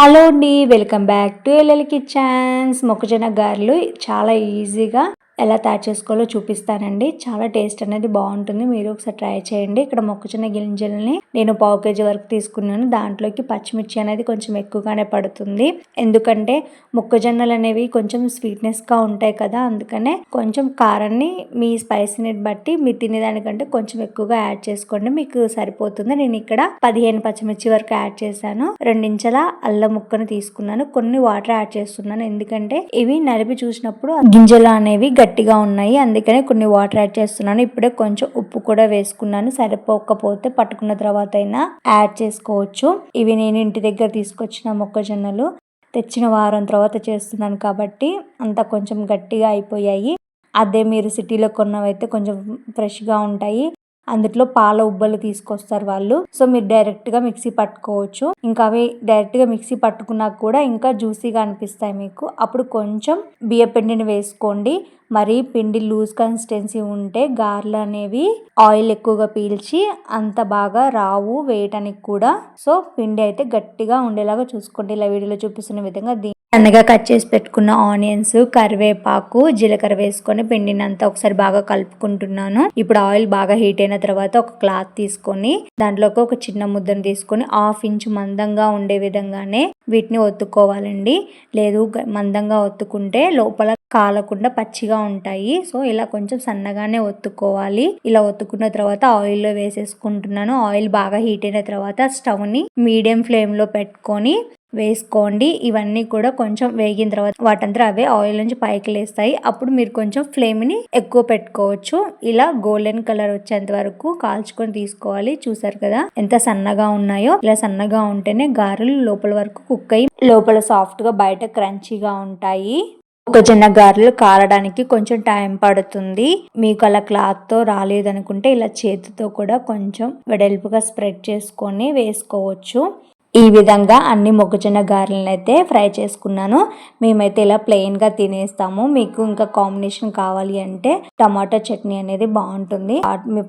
Hello అండి welcome back to LL kitchens. మొక్కజొన్న గారెలు చాలా ఈజీగా ఎలా తయారు చేసుకోవాలో చూపిస్తానండి. చాలా టేస్ట్ అనేది బాగుంటుంది. మీరు ఒకసారి ట్రై చేయండి. ఇక్కడ మొక్కజొన్న గింజల్ని నేను పావు కేజీ వరకు తీసుకున్నాను. దాంట్లోకి పచ్చిమిర్చి అనేది కొంచెం ఎక్కువగానే పడుతుంది. ఎందుకంటే మొక్కజొన్నలు అనేవి కొంచెం స్వీట్నెస్గా ఉంటాయి కదా. అందుకనే కొంచెం కారాన్ని మీ స్పైసీని బట్టి మీరు తినేదానికంటే కొంచెం ఎక్కువగా యాడ్ చేసుకోండి. మీకు సరిపోతుంది. నేను ఇక్కడ పదిహేను పచ్చిమిర్చి వరకు యాడ్ చేశాను. రెండించల అల్లం ముక్కను తీసుకున్నాను. కొన్ని వాటర్ యాడ్ చేస్తున్నాను. ఎందుకంటే ఇవి నలిపి చూసినప్పుడు గింజలు అనేవి గట్టి గట్టిగా ఉన్నాయి. అందుకనే కొన్ని వాటర్ యాడ్ చేస్తున్నాను. ఇప్పుడే కొంచెం ఉప్పు కూడా వేసుకున్నాను. సరిపోకపోతే పట్టుకున్న తర్వాత అయినా యాడ్ చేసుకోవచ్చు. ఇవి నేను ఇంటి దగ్గర తీసుకొచ్చిన మొక్కజొన్నలు. తెచ్చిన వారం తర్వాత చేస్తున్నాను కాబట్టి అంతా కొంచెం గట్టిగా అయిపోయాయి. అదే మీరు సిటీలో కొన్నవైతే కొంచెం ఫ్రెష్గా ఉంటాయి. అందులో పాల ఉబ్బలు తీసుకొస్తారు వాళ్ళు. సో మీరు డైరెక్ట్గా మిక్సీ పట్టుకోవచ్చు. ఇంకా అవి డైరెక్ట్గా మిక్సీ పట్టుకున్నా కూడా ఇంకా జ్యూసీగా అనిపిస్తాయి మీకు. అప్పుడు కొంచెం బియ్య పిండిని వేసుకోండి. మరి పిండి లూజ్ కన్సిస్టెన్సీ ఉంటే గారెలు అనేవి ఆయిల్ ఎక్కువగా పీల్చి అంత బాగా రావు వేయటానికి కూడా. సో పిండి అయితే గట్టిగా ఉండేలాగా చూసుకోండి. ఇలా వీడియోలో చూపిస్తున్న విధంగా సన్నగా కట్ చేసి పెట్టుకున్న ఆనియన్స్ కరివేపాకు జీలకర్ర వేసుకొని పిండినంతా ఒకసారి బాగా కలుపుకుంటున్నాను. ఇప్పుడు ఆయిల్ బాగా హీట్ అయిన తర్వాత ఒక క్లాత్ తీసుకొని దాంట్లోకి ఒక చిన్న ముద్దను తీసుకొని హాఫ్ ఇంచ్ మందంగా ఉండే విధంగానే వీటిని ఒత్తుకోవాలండి. లేదు మందంగా ఒత్తుకుంటే లోపల కాలకుండా పచ్చిగా ఉంటాయి. సో ఇలా కొంచెం సన్నగానే ఒత్తుకోవాలి. ఇలా ఒత్తుకున్న తర్వాత ఆయిల్లో వేసేసుకుంటున్నాను. ఆయిల్ బాగా హీట్ అయిన తర్వాత స్టవ్ని మీడియం ఫ్లేమ్లో పెట్టుకొని వేసుకోండి. ఇవన్నీ కూడా కొంచెం వేగిన తర్వాత వాటంతా అవే ఆయిల్ నుంచి పైకి లేస్తాయి. అప్పుడు మీరు కొంచెం ఫ్లేమ్ని ఎక్కువ పెట్టుకోవచ్చు. ఇలా గోల్డెన్ కలర్ వచ్చేంత వరకు కాల్చుకొని తీసుకోవాలి. చూసారు కదా ఎంత సన్నగా ఉన్నాయో. ఇలా సన్నగా ఉంటేనే గారెలు లోపల వరకు కుక్ అయ్యి లోపల సాఫ్ట్గా బయట క్రంచీగా ఉంటాయి. మొక్కజొన్న గారెలు కాలడానికి కొంచెం టైం పడుతుంది. మీకు అలా క్లాత్తో రాలేదనుకుంటే ఇలా చేతితో కూడా కొంచెం వెడల్పుగా స్ప్రెడ్ చేసుకొని వేసుకోవచ్చు. ఈ విధంగా అన్ని మొక్కజొన్న గారెలను అయితే ఫ్రై చేసుకున్నాను. మేమైతే ఇలా ప్లెయిన్గా తినేస్తాము. మీకు ఇంకా కాంబినేషన్ కావాలి అంటే టమాటో చట్నీ అనేది బాగుంటుంది.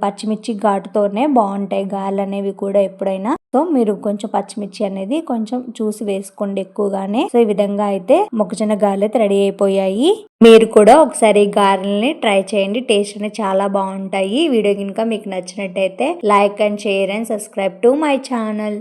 పచ్చిమిర్చి ఘాటుతోనే బాగుంటాయి గారెలు అనేవి కూడా ఎప్పుడైనా. సో మీరు కొంచెం పచ్చిమిర్చి అనేది కొంచెం చూసి వేసుకోండి ఎక్కువగానే. సో ఈ విధంగా అయితే మొక్కజొన్న గారెలు అయితే రెడీ అయిపోయాయి. మీరు కూడా ఒకసారి గారెల్ని ట్రై చేయండి. టేస్ట్ అనేది చాలా బాగుంటాయి. వీడియో కనుక మీకు నచ్చినట్టయితే like and share and subscribe to my channel.